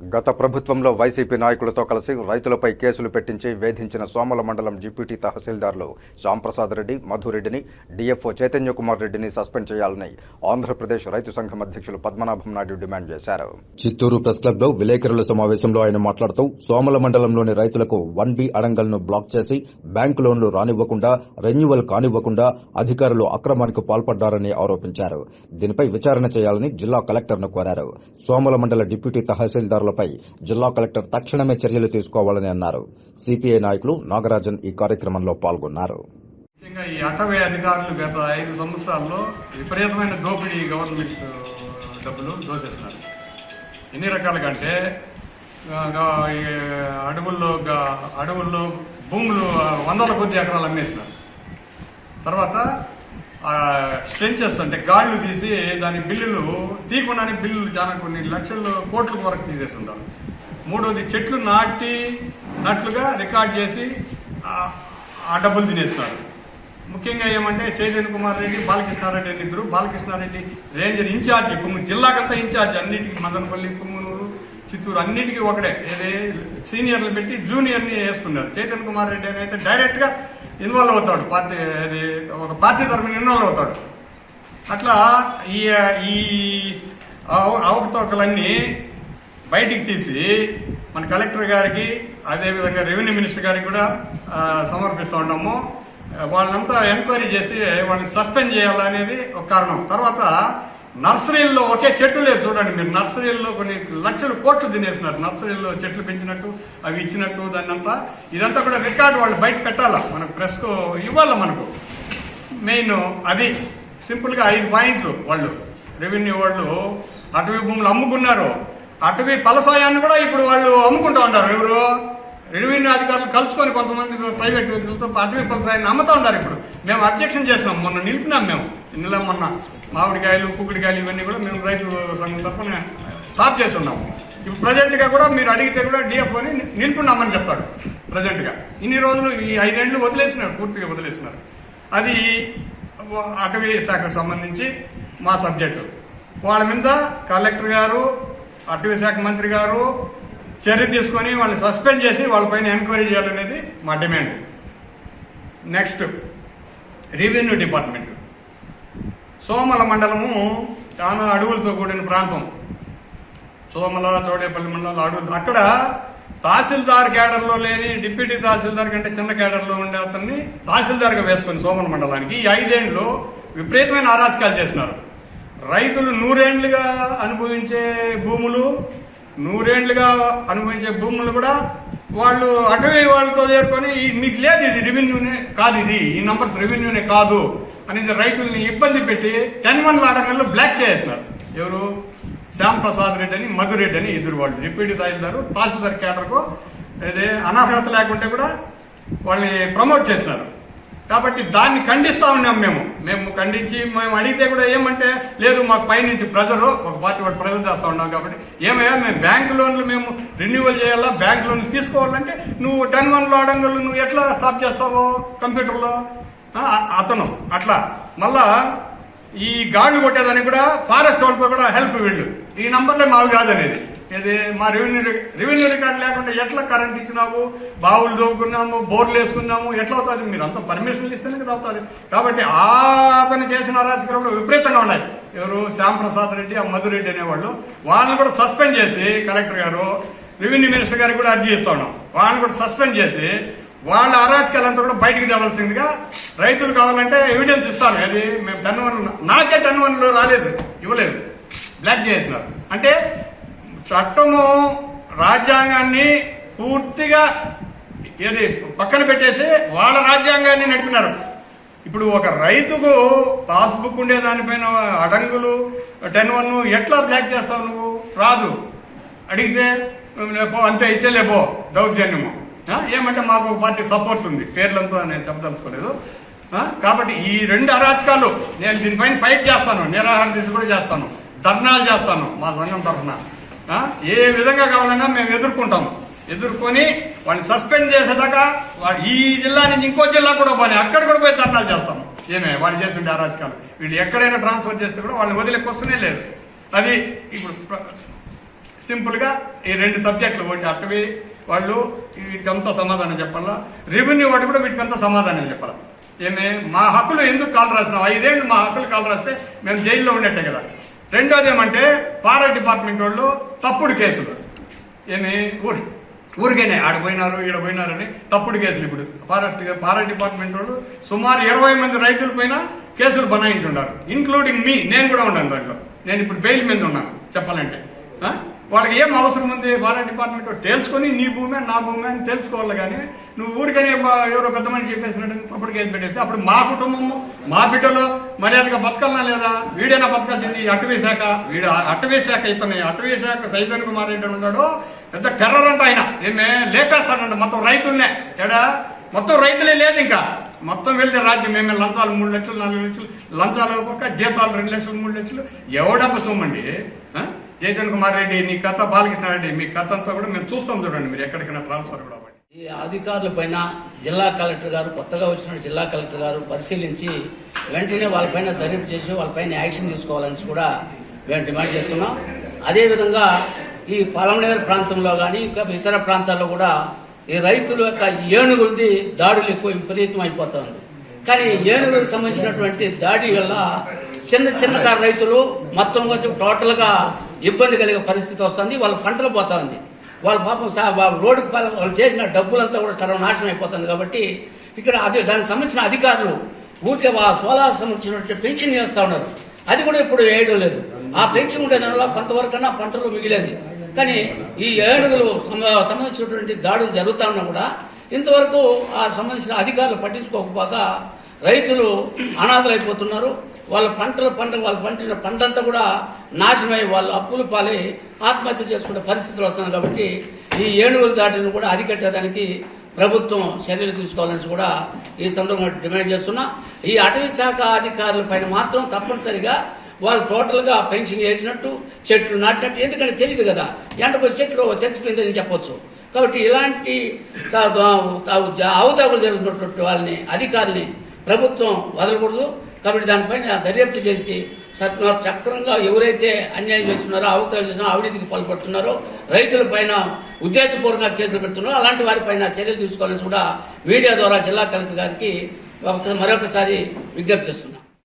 గత ప్రభుత్వంలో వైసీపీ నాయకులతో కలిసి రైతులపై కేసులు పెట్టించి వేధించిన సోమల మండలం డిప్యూటీ తహసీల్దార్లు శ్యాంప్రసాద్ రెడ్డి మధురెడ్డిని డిఎఫ్ఓ చైతన్య కుమార్ రెడ్డిని సస్పెండ్ చేయాలని ఆంధ్రప్రదేశ్ రైతు సంఘం అధ్యక్షులు పద్మనాభం నాయుడు డిమాండ్ చేశారు. చిత్తూరు ప్రెస్ క్లబ్లో విలేకరుల సమావేశంలో ఆయన మాట్లాడుతూ సోమల మండలంలోని రైతులకు వన్ బి అడంగల్ను బ్లాక్ చేసి బ్యాంకు లోన్లు రానివ్వకుండా రెన్యువల్ కానివ్వకుండా అధికారులు అక్రమానికి పాల్పడ్డారని ఆరోపించారు. దీనిపై విచారణ చేయాలని జిల్లా కలెక్టర్ను కోరారు. సోమల మండల డిప్యూటీ తహసీల్దారులపై జిల్లా కలెక్టర్ తక్షణమే చర్యలు తీసుకోవాలని అన్నారు. సిపిఐ నాయకులు నాగరాజన్ ఈ కార్యక్రమంలో పాల్గొన్నారు. ముఖ్యంగా ఈ అటవీ అధికారులు గత ఐదు సంవత్సరాల్లో విపరీతమైన దోపిడీ గవర్నమెంట్ డబ్బులు దోచేస్తున్నారు. ఎన్ని రకాలుగా అంటే అడవుల్లో అడవుల్లో భూములు వందల కొద్ది ఎకరాలు అమ్మేసినారు తర్వాత స్ట్రెంచెస్ అంటే గాళ్ళు తీసి దాని బిల్లులు తీయకుండానే బిల్లులు చాలా కొన్ని లక్షలు కోట్ల వరకు తీసేస్తుంటారు. మూడోది చెట్లు నాటి నట్లుగా రికార్డ్ చేసి ఆ- డబ్బులు తినేస్తున్నారు. ముఖ్యంగా ఏమంటే చైతన్య కుమార్ రెడ్డి బాలకృష్ణారెడ్డి అని ఇద్దరు. బాలకృష్ణారెడ్డి రేంజర్ ఇన్ఛార్జ్ పుంగు జిల్లాకంతా ఇన్ఛార్జ్ అన్నిటికీ మదనపల్లి పుంగునూరు చిత్తూరు అన్నిటికీ ఒకటే. ఏది? సీనియర్లు పెట్టి జూనియర్ని వేసుకున్నారు. చైతన్ కుమార్ రెడ్డి అని అయితే డైరెక్ట్గా ఇన్వాల్వ్ అవుతాడు. పార్టీ అది ఒక పార్టీ తరఫున ఇన్వాల్వ్ అవుతాడు. అట్లా ఈ ఈ అవకతవకలన్నీ బయటికి తీసి మన కలెక్టర్ గారికి అదేవిధంగా రెవెన్యూ మినిస్టర్ గారికి కూడా సమర్పిస్తూ ఉన్నాము. వాళ్ళంతా ఎంక్వైరీ చేసి వాళ్ళని సస్పెండ్ చేయాలనేది ఒక కారణం. తర్వాత నర్సరీల్లో ఒకే చెట్టు లేదు చూడండి మీరు. నర్సరీల్లో కొన్ని లక్షలు కోట్లు తినేస్తున్నారు. నర్సరీల్లో చెట్లు పెంచినట్టు అవి ఇచ్చినట్టు దాన్ని అంతా ఇదంతా కూడా రికార్డు వాళ్ళు బయట పెట్టాలా? మనకు ప్రెస్కు ఇవ్వాలా మనకు? మెయిన్ అది. సింపుల్గా ఐదు పాయింట్లు వాళ్ళు. రెవెన్యూ వాళ్ళు అటవీ భూములు అమ్ముకున్నారు. అటవీ ఫలసాయాన్ని కూడా ఇప్పుడు వాళ్ళు అమ్ముకుంటూ ఉంటారు. ఎవరు? రెవెన్యూ అధికారులు కలుసుకొని కొంతమంది ప్రైవేట్ వ్యక్తులతో అటవీ ఫలసాయాన్ని అమ్ముతూ ఉంటారు ఇప్పుడు. మేము అబ్జెక్షన్ చేసినాం మొన్న నిలిపినాం మేము. నిన్న మొన్న మామిడికాయలు కుకుడికాయలు ఇవన్నీ కూడా మేము రైతు సంఘం తరఫున స్టాప్ చేసి ఉన్నాము ఇప్పుడు ప్రజెంట్గా కూడా మీరు అడిగితే కూడా డిఎఫ్ఓని నిలుపున్నామని చెప్తాడు ప్రజెంట్గా. ఇన్ని రోజులు ఈ ఐదేళ్ళు వదిలేసినారు పూర్తిగా వదిలేసినారు. అది అటవీ శాఖకు సంబంధించి మా సబ్జెక్టు. వాళ్ళ మీద కలెక్టర్ గారు అటవీ శాఖ మంత్రి గారు చర్య తీసుకొని వాళ్ళని సస్పెండ్ చేసి వాళ్ళపైన ఎంక్వైరీ చేయాలనేది మా demand. Next revenue department. Somala మండలము చాలా అడవులతో కూడిన ప్రాంతం. సోమల చౌడేపల్లి మండలం అడవులు. అక్కడ తహసీల్దార్ కేడర్లో లేని డిప్యూటీ తహసీల్దార్ కంటే చిన్న కేడర్లో ఉండే అతన్ని తహసీల్దార్గా వేసుకొని సోమల మండలానికి ఈ ఐదేండ్లు విపరీతమైన అరాచకాలు చేసినారు. రైతులు నూరేండ్లుగా అనుభవించే భూములు నూరేండ్లుగా అనుభవించే భూములు కూడా వాళ్ళు అటవీ వాళ్ళతో చేరుకొని మీకు లేదు ఇది రెవెన్యూనే కాదు ఇది ఈ నంబర్స్ రెవెన్యూనే కాదు అనేది రైతుల్ని ఇబ్బంది పెట్టి టెన్ వన్ లాడగల్లో బ్లాక్ చేసేసినారు. ఎవరు? శ్యామ్ ప్రసాద్ రెడ్డి అని మధురెడ్డి అని ఇద్దరు వాళ్ళు డిప్యూటీ తహసీల్దార్ తహసీల్దార్ కేటర్కు అదే అనర్హత లేకుంటే కూడా వాళ్ళని ప్రమోట్ చేసినారు. కాబట్టి దాన్ని ఖండిస్తా ఉన్నాం మేము. మేము ఖండించి మేము అడిగితే కూడా ఏమంటే లేదు మాకు పైనుంచి ప్రెజర్ ఒక పార్టీ వాడు ప్రెజర్ చేస్తూ ఉన్నాం కాబట్టి ఏమయ్యా మేము బ్యాంక్ లోన్లు మేము రెన్యువల్ చేయాలా? బ్యాంక్ లోన్లు తీసుకోవాలంటే నువ్వు టెన్ వన్లో అడంగులు నువ్వు ఎట్లా స్టాప్ చేస్తావు కంప్యూటర్లో? అతను అట్లా. మళ్ళా ఈ గాళ్ళు కొట్టేదానికి కూడా ఫారెస్ట్ వాళ్ళతో కూడా హెల్ప్ వీళ్ళు. ఈ నంబర్లే మావి కాదనేది. ఇది మా రెవెన్యూ రెవెన్యూ రికార్డు లేకుండా ఎట్లా కరెంట్ ఇచ్చినాము బావులు దోవుకున్నాము బోర్లు వేసుకున్నాము ఎట్లా అవుతుంది? మీరు అంతా పర్మిషన్లు ఇస్తేనే కదా అవుతుంది. కాబట్టి ఆ అతను చేసిన అరాచకాలు కూడా విపరీతంగా ఉన్నాయి. ఎవరు? శ్యాంప్రసాద్ రెడ్డి ఆ మధురెడ్డి అనేవాళ్ళు. వాళ్ళని కూడా సస్పెండ్ చేసి కలెక్టర్ గారు రెవెన్యూ మినిస్టర్ గారికి కూడా అర్జీ ఇస్తా ఉన్నాం. వాళ్ళని కూడా సస్పెండ్ చేసి వాళ్ళ అరాచకాలంతా కూడా బయటికి తేవాల్సిందిగా రైతులు కావాలంటే ఎవిడెన్స్ ఇస్తాను అది మేము టెన్ వన్ నాకే టెన్ వన్లో రాలేదు ఇవ్వలేదు. బ్లాక్ చేసినారు. అంటే చట్టము రాజ్యాంగాన్ని పూర్తిగా ఏది పక్కన పెట్టేసి వాళ్ళ రాజ్యాంగాన్ని నడిపినారు. ఇప్పుడు ఒక రైతుకు పాస్బుక్ ఉండే దానిపైన అడంగులు టెన్ వన్ ఎట్లా బ్లాక్ చేస్తావు నువ్వు? రాదు. అడిగితే లేపో అంతే ఇచ్చలేపో దౌర్జన్యము. ఏమంటే మాకు ఒక పార్టీ సపోర్ట్ ఉంది. పేర్లంతా నేను చెప్పదలుచుకోలేదు. కాబట్టి ఈ రెండు అరాచకాలు నేను దీనిపైన ఫైట్ చేస్తాను నిరాహార దీక్ష కూడా చేస్తాను ధర్నాలు చేస్తాను మా సంఘం తరఫున. ఏ విధంగా కావాలన్నా మేము ఎదుర్కొంటాం. ఎదుర్కొని వాడిని సస్పెండ్ చేసేదాకా వా- ఈ జిల్లా నుంచి ఇంకో జిల్లా కూడా పోనీ అక్కడ కూడా పోయి ధర్నాలు చేస్తాం. ఏమే వాళ్ళు చేస్తుండే అరాచకాలు. వీళ్ళు ఎక్కడైనా ట్రాన్స్ఫర్ చేస్తే కూడా వాళ్ళని వదిలే క్వశ్చనే లేదు. అది ఇప్పుడు సింపుల్గా ఈ రెండు సబ్జెక్టులు ఒకటి అటవీ వాళ్ళు వీటికంతా సమాధానం చెప్పాలా? రెవెన్యూ వాడు కూడా వీటికంతా సమాధానం చెప్పాలా? ఏమే మా హక్కులు ఎందుకు కాలు రాసినాం ఐదేళ్ళు మా హక్కులు కాలు రాస్తే మేము జైల్లో ఉండేట్టే కదా. రెండోది ఏమంటే ఫారెస్ట్ డిపార్ట్మెంట్ వాళ్ళు తప్పుడు కేసులు. ఏమి? ఊరి ఊరికేనే ఆడ పోయినారు ఈడ పోయినారని తప్పుడు కేసులు ఇప్పుడు. ఫారెస్ట్ ఫారెస్ట్ డిపార్ట్మెంట్ వాళ్ళు సుమారు ఇరవై మంది రైతుల పైన కేసులు బనాయించుండారు. ఇంక్లూడింగ్ మీ నేను కూడా ఉన్నాను దాంట్లో. నేను ఇప్పుడు బెయిల్ మీద ఉన్నాను చెప్పాలంటే. వాళ్ళకి ఏం అవసరం ఉంది? ఫారెస్ట్ డిపార్ట్మెంట్ తెలుసుకొని నీ భూమే నా భూమే అని తెలుసుకోవాలి కానీ నువ్వు ఊరికనే ఎవరో పెద్ద మనిషి చెప్పేసినట్టు తప్పుడు కేసు పెట్టేస్తే అప్పుడు మా కుటుంబము మా బిడ్డలు మర్యాదగా బతకాలనా లేదా? వీడైనా బతకాల్సింది? అటవీ శాఖ వీడు ఆ అటవీ శాఖ ఇతని అటవీ శాఖ సైతన్ కుమార్ రెడ్డి ఉన్నాడు పెద్ద టెర్రర్ అంట ఆయన. ఏమే? లేపేస్తాడంట. మొత్తం రైతులనే. ఎడా మొత్తం రైతులే లేదు ఇంకా. మొత్తం వెళ్తే రాజ్యం. మేమే లంచాలు మూడు లక్షలు నాలుగు లక్షలు. లంచాలు ఒక జీతాలు రెండు లక్షలు మూడు లక్షలు. ఎవడబ్బ సొమ్మండి? ఆ? జయచంద్ర కుమార్ రెడ్డి నీ కథ బాలకృష్ణ రెడ్డి మీ కథ అంతా కూడా మేము చూస్తాం చూడండి మీరు ఎక్కడికైనా ట్రాన్స్ఫర్ కూడా అవ్వండి ఈ అధికారుల పైన జిల్లా కలెక్టర్ గారు కొత్తగా వచ్చిన జిల్లా కలెక్టర్ గారు పరిశీలించి వెంటనే వాళ్ళపైన దర్యాప్తు చేసి వాళ్ళపైన యాక్షన్ తీసుకోవాలని కూడా మేము డిమాండ్ చేస్తున్నాం అదేవిధంగా ఈ పలమనేరు ప్రాంతంలో కానీ ఇంకా ఇతర ప్రాంతాల్లో కూడా ఈ రైతుల యొక్క ఏనుగులది దాడులు ఎక్కువ విపరీతం అయిపోతుంది కానీ ఏనుగులకు సంబంధించినటువంటి దాడి వల్ల చిన్న చిన్న రైతులు మొత్తం కొంచెం టోటల్గా ఇబ్బంది కలిగే పరిస్థితి వస్తుంది వాళ్ళ పంటలు పోతుంది వాళ్ళ పాపం రోడ్డు పాల- వాళ్ళు చేసిన డబ్బులంతా కూడా సర్వనాశనం అయిపోతుంది కాబట్టి ఇక్కడ అది దానికి సంబంధించిన అధికారులు ఊరికే ఆ సోలార్ సంబంధించినటువంటి పెన్షన్ చేస్తూ ఉన్నారు. అది కూడా ఇప్పుడు వేయడం లేదు. ఆ పెన్షన్ ఉండే దానివల్ల కొంతవరకన్నా పంటలు మిగిలేదు. కానీ ఈ ఏడుగులు సంబంధించినటువంటి దాడులు జరుగుతా ఉన్నా కూడా ఇంతవరకు ఆ సంబంధించిన అధికారులు పట్టించుకోకపోగా రైతులు అనాథలైపోతున్నారు. వాళ్ళ పంటలు పంట వాళ్ళ పండిన పంటంతా కూడా నాశనమై వాళ్ళు అప్పులు పాలై ఆత్మహత్య చేసుకునే పరిస్థితులు వస్తున్నాయి కాబట్టి ఈ ఏనుగుల దాటిని కూడా అరికట్టేదానికి ప్రభుత్వం చర్యలు తీసుకోవాలని కూడా ఈ సందర్భంగా డిమాండ్ చేస్తున్నా ఈ అటవీ శాఖ అధికారుల పైన మాత్రం తప్పనిసరిగా వాళ్ళు టోటల్గా పెన్షన్ వేసినట్టు చెట్లు నాటినట్టు ఎందుకంటే తెలియదు కదా ఎండకు చెట్లు చచ్చిపోయిందని చెప్పొచ్చు కాబట్టి ఇలాంటి స- అవతాపులు జరుగుతున్నటువంటి వాళ్ళని అధికారిని ప్రభుత్వం వదలకూడదు కాబట్టి దానిపైన దర్యాప్తు చేసి చక్రంగా ఎవరైతే అన్యాయం చేస్తున్నారో అవతాలు చేస్తున్నారో అవినీతికి పాల్పడుతున్నారో రైతుల పైన ఉద్దేశపూర్వకంగా కేసులు పెడుతున్నారో అలాంటి వారిపైన చర్యలు తీసుకోవాలని కూడా మీడియా ద్వారా జిల్లా కలెక్టర్ గారికి మరొకసారి విజ్ఞప్తి చేస్తున్నారు